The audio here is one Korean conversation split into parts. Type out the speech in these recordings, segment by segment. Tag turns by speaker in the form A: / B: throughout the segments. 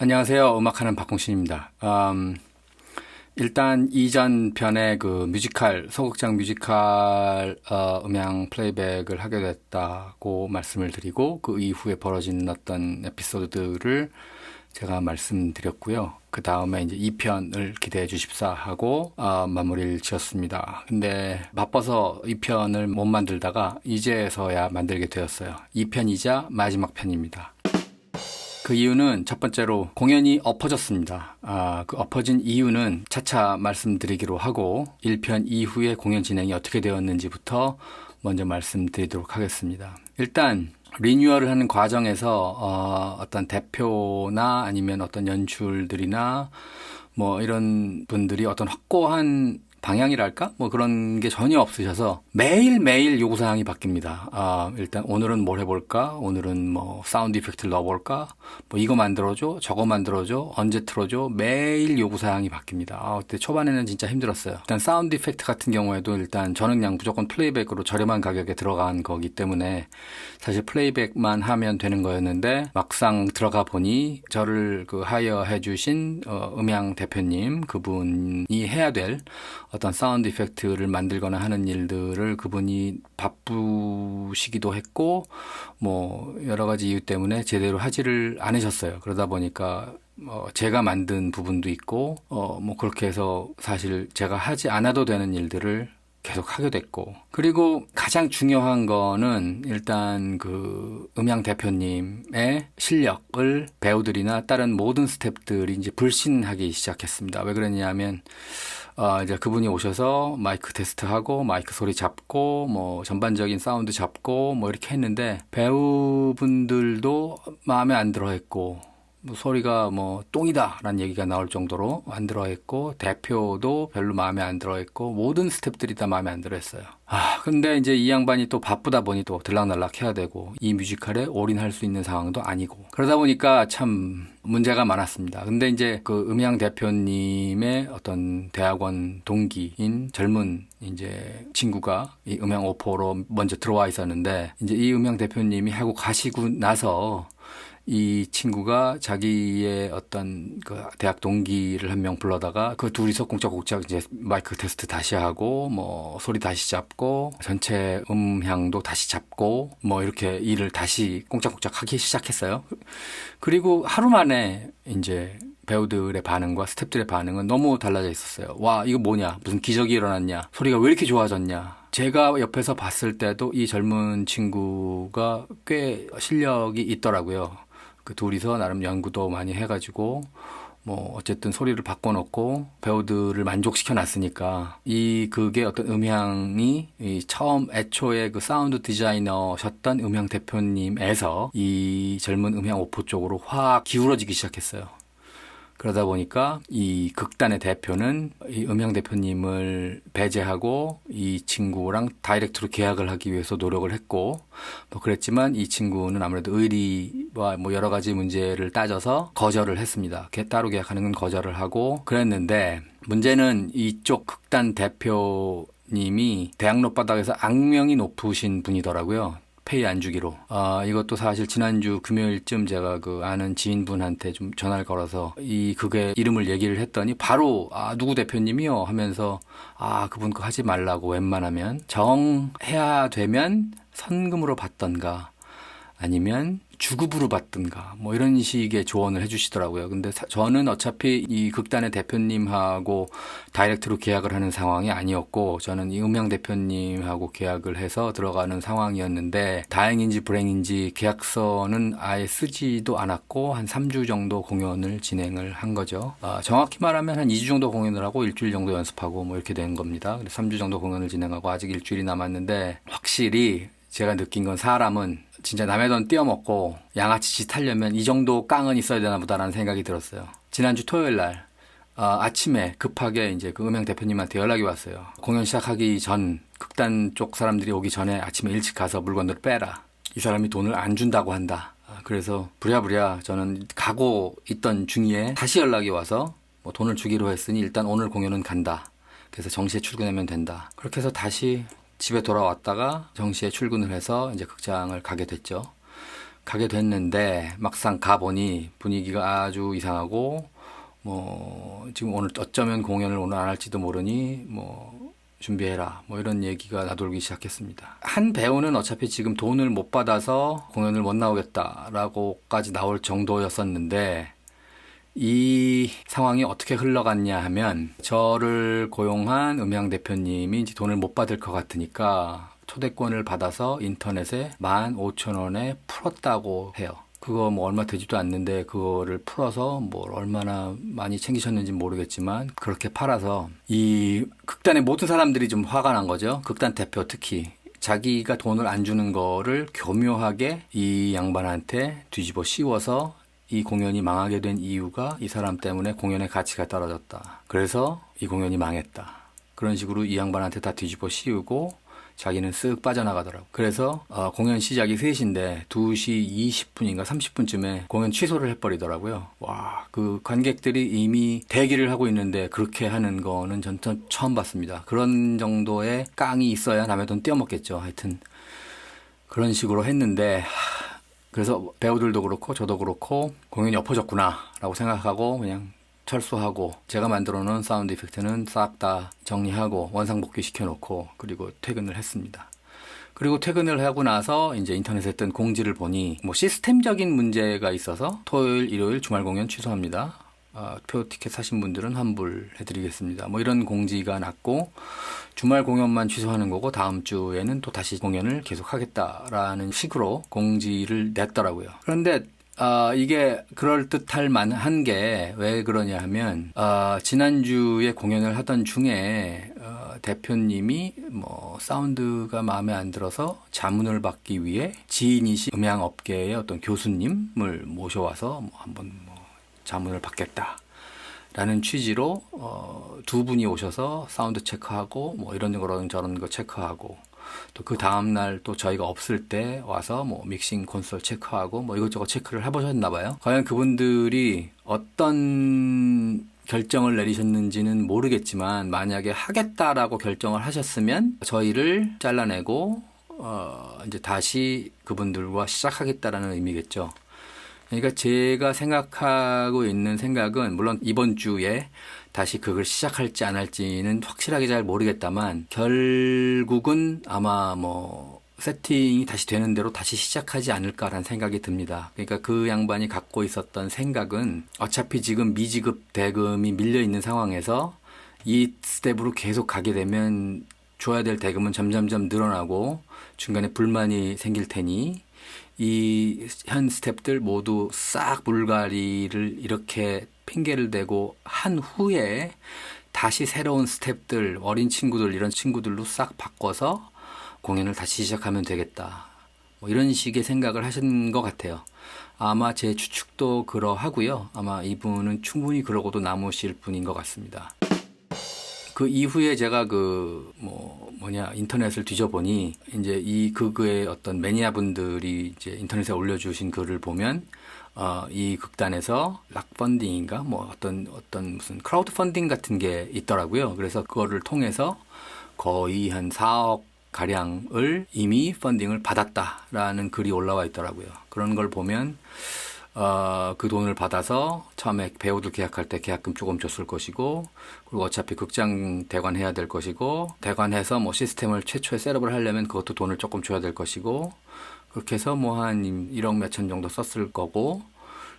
A: 안녕하세요. 음악하는 박홍신입니다. 음, 일단 이전 편에 그 뮤지컬 소극장 뮤지컬 어, 음향 플레이백을 하게 됐다고 말씀을 드리고 그 이후에 벌어진 어떤 에피소드들을 제가 말씀드렸고요. 그 다음에 이제 2편을 기대해 주십사 하고 어, 마무리를 지었습니다. 근데 바빠서 2편을 못 만들다가 이제서야 만들게 되었어요. 2편이자 마지막 편입니다. 그 이유는 첫 번째로 공연이 엎어졌습니다. 아, 그 엎어진 이유는 차차 말씀드리기로 하고 1편 이후에 공연 진행이 어떻게 되었는지부터 먼저 말씀드리도록 하겠습니다. 일단 리뉴얼을 하는 과정에서 어, 어떤 대표나 아니면 어떤 연출들이나 뭐 이런 분들이 어떤 확고한 방향이랄까? 뭐 그런 게 전혀 없으셔서 매일매일 요구사항이 바뀝니다. 아, 일단 오늘은 뭘 해볼까? 오늘은 뭐 사운드 이펙트를 넣어볼까? 뭐 이거 만들어줘? 저거 만들어줘? 언제 틀어줘? 매일 요구사항이 바뀝니다. 아, 그때 초반에는 진짜 힘들었어요. 일단 사운드 이펙트 같은 경우에도 일단 그냥 무조건 플레이백으로 저렴한 가격에 들어간 거기 때문에 사실 플레이백만 하면 되는 거였는데 막상 들어가 보니 저를 그 하이어 해주신 어, 음향 대표님 그분이 해야 될 어떤 사운드 이펙트를 만들거나 하는 일들을 그분이 바쁘시기도 했고 뭐 여러 가지 이유 때문에 제대로 하지를 않으셨어요. 그러다 보니까 어 제가 만든 부분도 있고 어 뭐 그렇게 해서 사실 제가 하지 않아도 되는 일들을 계속 하게 됐고 그리고 가장 중요한 거는 일단 그 음향 대표님의 실력을 배우들이나 다른 모든 스탭들이 이제 불신하기 시작했습니다. 왜 그랬냐면 어, 이제 그분이 오셔서 마이크 테스트하고 마이크 소리 잡고 뭐 전반적인 사운드 잡고 뭐 이렇게 했는데 배우분들도 마음에 안 들어 했고 뭐 소리가 뭐 똥이다라는 얘기가 나올 정도로 안 들어했고 대표도 별로 마음에 안 들어했고 모든 스탭들이 다 마음에 안 들어했어요. 아 근데 이제 이 양반이 또 바쁘다 보니 또 들락날락 해야 되고 이 뮤지컬에 올인할 수 있는 상황도 아니고 그러다 보니까 참 문제가 많았습니다. 근데 이제 그 음향 대표님의 어떤 대학원 동기인 젊은 이제 친구가 이 음향 오퍼로 먼저 들어와 있었는데 이제 이 음향 대표님이 하고 가시고 나서 이 친구가 자기의 어떤 그 대학 동기를 한 명 불러다가 그 둘이서 꽁짝꽁짝 이제 마이크 테스트 다시 하고 뭐 소리 다시 잡고 전체 음향도 다시 잡고 뭐 이렇게 일을 다시 꽁짝꽁짝 하기 시작했어요. 그리고 하루 만에 이제 배우들의 반응과 스탭들의 반응은 너무 달라져 있었어요. 와, 이거 뭐냐? 무슨 기적이 일어났냐? 소리가 왜 이렇게 좋아졌냐? 제가 옆에서 봤을 때도 이 젊은 친구가 꽤 실력이 있더라고요. 그 둘이서 나름 연구도 많이 해가지고 뭐 어쨌든 소리를 바꿔놓고 배우들을 만족시켜 놨으니까 이 그게 어떤 음향이 이 처음 애초에 그 사운드 디자이너셨던 음향 대표님에서 이 젊은 음향 오포 쪽으로 확 기울어지기 시작했어요. 그러다 보니까 이 극단의 대표는 이 음향 대표님을 배제하고 이 친구랑 다이렉트로 계약을 하기 위해서 노력을 했고 뭐 그랬지만 이 친구는 아무래도 의리와 뭐 여러 가지 문제를 따져서 거절을 했습니다. 따로 계약하는 건 거절을 하고 그랬는데 문제는 이쪽 극단 대표 님이 대학로 바닥에서 악명이 높으신 분이더라고요. 페이 안 주기로. 아, 이것도 사실 지난주 금요일쯤 제가 그 아는 지인분한테 좀 전화를 걸어서 이 그게 이름을 얘기를 했더니 바로 아, 누구 대표님이요 하면서 아, 그분 거 하지 말라고 웬만하면 정해야 되면 선금으로 받던가 아니면 주급으로 받든가 뭐 이런 식의 조언을 해주시더라고요. 근데 사, 저는 어차피 이 극단의 대표님하고 다이렉트로 계약을 하는 상황이 아니었고 저는 이 음향 대표님하고 계약을 해서 들어가는 상황이었는데 다행인지 불행인지 계약서는 아예 쓰지도 않았고 한 3주 정도 공연을 진행을 한 거죠. 아, 정확히 말하면 한 2주 정도 공연을 하고 일주일 정도 연습하고 뭐 이렇게 된 겁니다. 그래서 3주 정도 공연을 진행하고 아직 일주일이 남았는데 확실히 제가 느낀 건 사람은 진짜 남의 돈 띄어먹고 양아치 짓 하려면 이 정도 깡은 있어야 되나 보다라는 생각이 들었어요. 지난주 토요일 날 어, 아침에 급하게 이제 그 음향 대표님한테 연락이 왔어요. 공연 시작하기 전 극단 쪽 사람들이 오기 전에 아침에 일찍 가서 물건들을 빼라. 이 사람이 돈을 안 준다고 한다. 아, 그래서 부랴부랴 저는 가고 있던 중에 다시 연락이 와서 뭐 돈을 주기로 했으니 일단 오늘 공연은 간다. 그래서 정시에 출근하면 된다. 그렇게 해서 다시 집에 돌아왔다가 정시에 출근을 해서 이제 극장을 가게 됐죠. 가게 됐는데 막상 가보니 분위기가 아주 이상하고 뭐 지금 오늘 어쩌면 공연을 오늘 안 할지도 모르니 뭐 준비해라 뭐 이런 얘기가 나돌기 시작했습니다. 한 배우는 어차피 지금 돈을 못 받아서 공연을 못 나오겠다라고까지 나올 정도였었는데 이 상황이 어떻게 흘러갔냐 하면 저를 고용한 음향 대표님이 이제 돈을 못 받을 것 같으니까 초대권을 받아서 인터넷에 15,000원에 풀었다고 해요. 그거 뭐 얼마 되지도 않는데 그거를 풀어서 뭐 얼마나 많이 챙기셨는지 모르겠지만 그렇게 팔아서 이 극단의 모든 사람들이 좀 화가 난 거죠. 극단 대표 특히 자기가 돈을 안 주는 거를 교묘하게 이 양반한테 뒤집어 씌워서 이 공연이 망하게 된 이유가 이 사람 때문에 공연의 가치가 떨어졌다. 그래서 이 공연이 망했다. 그런 식으로 이 양반한테 다 뒤집어 씌우고 자기는 쓱 빠져나가더라고. 그래서 어, 공연 시작이 3시인데 2시 20분인가 30분쯤에 공연 취소를 해버리더라고요. 와, 그 관객들이 이미 대기를 하고 있는데 그렇게 하는 거는 전전 처음 봤습니다. 그런 정도의 깡이 있어야 남의 돈 떼어먹겠죠. 하여튼 그런 식으로 했는데 하, 그래서 배우들도 그렇고 저도 그렇고 공연이 엎어졌구나라고 생각하고 그냥 철수하고 제가 만들어 놓은 사운드 이펙트는 싹 다 정리하고 원상복귀 시켜놓고 그리고 퇴근을 했습니다. 그리고 퇴근을 하고 나서 이제 인터넷에 뜬 공지를 보니 뭐 시스템적인 문제가 있어서 토요일, 일요일 주말 공연 취소합니다. 어, 표 티켓 사신 분들은 환불해드리겠습니다. 뭐 이런 공지가 났고 주말 공연만 취소하는 거고 다음 주에는 또 다시 공연을 계속하겠다라는 식으로 공지를 냈더라고요. 그런데 아, 이게 그럴 듯할 만한 게 왜 그러냐 하면, 아, 지난주에 공연을 하던 중에, 어, 대표님이 뭐, 사운드가 마음에 안 들어서 자문을 받기 위해 지인이신 음향 업계의 어떤 교수님을 모셔와서 뭐 한번 뭐 자문을 받겠다. 라는 취지로, 어, 두 분이 오셔서 사운드 체크하고, 뭐 이런 거런 저런 거 체크하고, 또 그 다음 날 또 저희가 없을 때 와서 뭐 믹싱 콘솔 체크하고 뭐 이것저것 체크를 해보셨나 봐요. 과연 그분들이 어떤 결정을 내리셨는지는 모르겠지만 만약에 하겠다라고 결정을 하셨으면 저희를 잘라내고 어 이제 다시 그분들과 시작하겠다라는 의미겠죠. 그러니까 제가 생각하고 있는 생각은 물론 이번 주에 다시 그걸 시작할지 안 할지는 확실하게 잘 모르겠다만 결국은 아마 뭐 세팅이 다시 되는 대로 다시 시작하지 않을까라는 생각이 듭니다. 그러니까 그 양반이 갖고 있었던 생각은 어차피 지금 미지급 대금이 밀려 있는 상황에서 이 스텝으로 계속 가게 되면 줘야 될 대금은 점점점 늘어나고 중간에 불만이 생길 테니 이 현 스탭들 모두 싹 물갈이를 이렇게 핑계를 대고 한 후에 다시 새로운 스탭들, 어린 친구들, 이런 친구들로 싹 바꿔서 공연을 다시 시작하면 되겠다. 뭐 이런 식의 생각을 하신 것 같아요. 아마 제 추측도 그러하고요. 아마 이분은 충분히 그러고도 남으실 분인 것 같습니다. 그 이후에 제가 그 뭐 뭐냐 인터넷을 뒤져보니 이제 이 극의 어떤 매니아 분들이 이제 인터넷에 올려주신 글을 보면 어, 이 극단에서 락펀딩인가 뭐 어떤 어떤 무슨 크라우드 펀딩 같은 게 있더라고요. 그래서 그거를 통해서 거의 한 4억 가량을 이미 펀딩을 받았다라는 글이 올라와 있더라고요. 그런 걸 보면 어, 그 돈을 받아서 처음에 배우들 계약할 때 계약금 조금 줬을 것이고, 그리고 어차피 극장 대관해야 될 것이고, 대관해서 뭐 시스템을 최초에 셋업을 하려면 그것도 돈을 조금 줘야 될 것이고, 그렇게 해서 뭐 한 1억 몇천 정도 썼을 거고,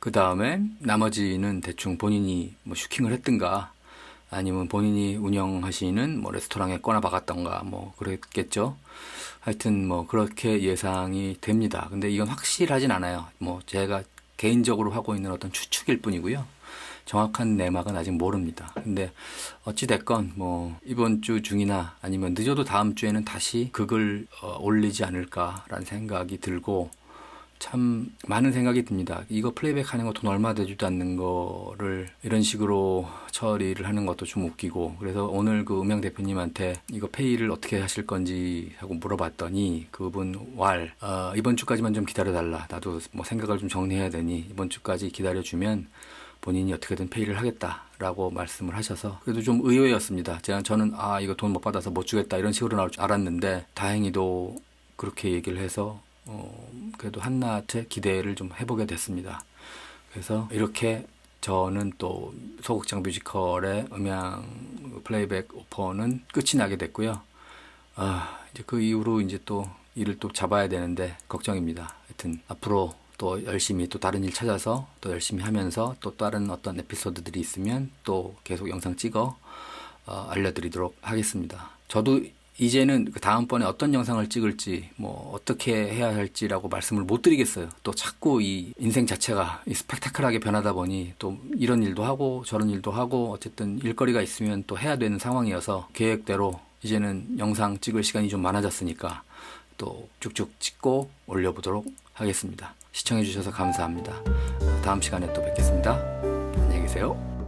A: 그 다음에 나머지는 대충 본인이 뭐 슈킹을 했든가, 아니면 본인이 운영하시는 뭐 레스토랑에 꺼나 박았던가 뭐 그랬겠죠. 하여튼 뭐 그렇게 예상이 됩니다. 근데 이건 확실하진 않아요. 뭐 제가 개인적으로 하고 있는 어떤 추측일 뿐이고요. 정확한 내막은 아직 모릅니다. 근데 어찌됐건 뭐 이번 주 중이나 아니면 늦어도 다음 주에는 다시 극을 어, 올리지 않을까라는 생각이 들고 참 많은 생각이 듭니다. 이거 플레이백 하는 거 돈 얼마 되지도 않는 거를 이런 식으로 처리를 하는 것도 좀 웃기고 그래서 오늘 그 음향 대표님한테 이거 페이를 어떻게 하실 건지 하고 물어봤더니 그분 왈 어, 이번 주까지만 좀 기다려달라. 나도 뭐 생각을 좀 정리해야 되니 이번 주까지 기다려주면 본인이 어떻게든 페이를 하겠다라고 말씀을 하셔서 그래도 좀 의외였습니다. 제가 저는 아 이거 돈 못 받아서 못 주겠다 이런 식으로 나올 줄 알았는데 다행히도 그렇게 얘기를 해서 어, 그래도 한낱의 기대를 좀 해보게 됐습니다. 그래서 이렇게 저는 또 소극장 뮤지컬의 음향 플레이백 오퍼는 끝이 나게 됐고요. 아, 이제 그 이후로 이제 또 일을 또 잡아야 되는데 걱정입니다. 하여튼 앞으로 또 열심히 또 다른 일 찾아서 또 열심히 하면서 또 다른 어떤 에피소드들이 있으면 또 계속 영상 찍어 어, 알려드리도록 하겠습니다. 저도 이제는 그 다음번에 어떤 영상을 찍을지 뭐 어떻게 해야 할지라고 말씀을 못 드리겠어요. 또 자꾸 이 인생 자체가 이 스펙타클하게 변하다 보니 또 이런 일도 하고 저런 일도 하고 어쨌든 일거리가 있으면 또 해야 되는 상황이어서 계획대로 이제는 영상 찍을 시간이 좀 많아졌으니까 또 쭉쭉 찍고 올려보도록 하겠습니다. 시청해주셔서 감사합니다. 다음 시간에 또 뵙겠습니다. 안녕히 계세요.